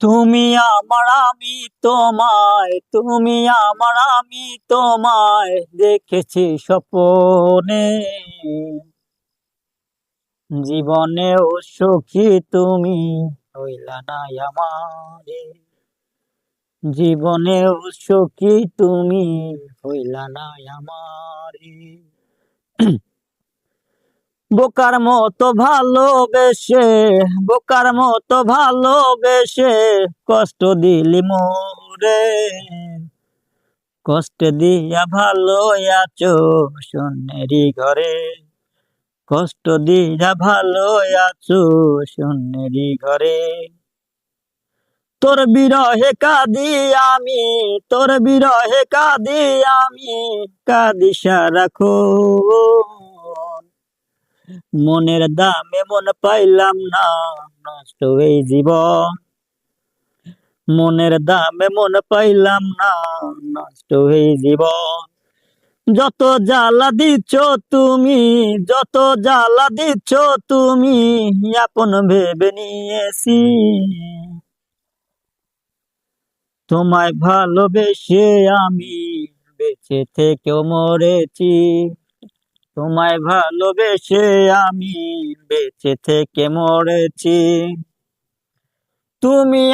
তুমি আমার, আমি তোমায়, তুমি আমার, আমি তোমায় দেখেছি স্বপনে। জীবনেও সুখী তুমি হইলা নাই আমারে। জীবনেও সুখী তুমি হইলা নাই আমারে। বোকার মতো ভালোবেসে বোকার মতো ভালোবেসে কষ্ট দিলি মোরে। কষ্ট দিয়া ভালো আছো শূন্যেরই ঘরে, কষ্ট দিয়া ভালো আছো শূন্যেরই ঘরে। তোর বিরহে কাঁদি আমি, তোর বিরহে কাঁদি আমি কাঁদি সারাখো মনের দামে মন পাইলাম না, নষ্ট এই জীবন। মনের দামে মন পাইলাম না, নষ্ট এই জীবন। যত জ্বালা দিচ্ছ তুমি, যত জ্বালা দিচ্ছ তুমি, আপন ভেবে নিয়েছি। তোমায় ভালোবেসে আমি বেঁচে থেকেও মরেছি। তোমায় ভালোবেসে আমি বেঁচে থেকে মরেছি। তুমি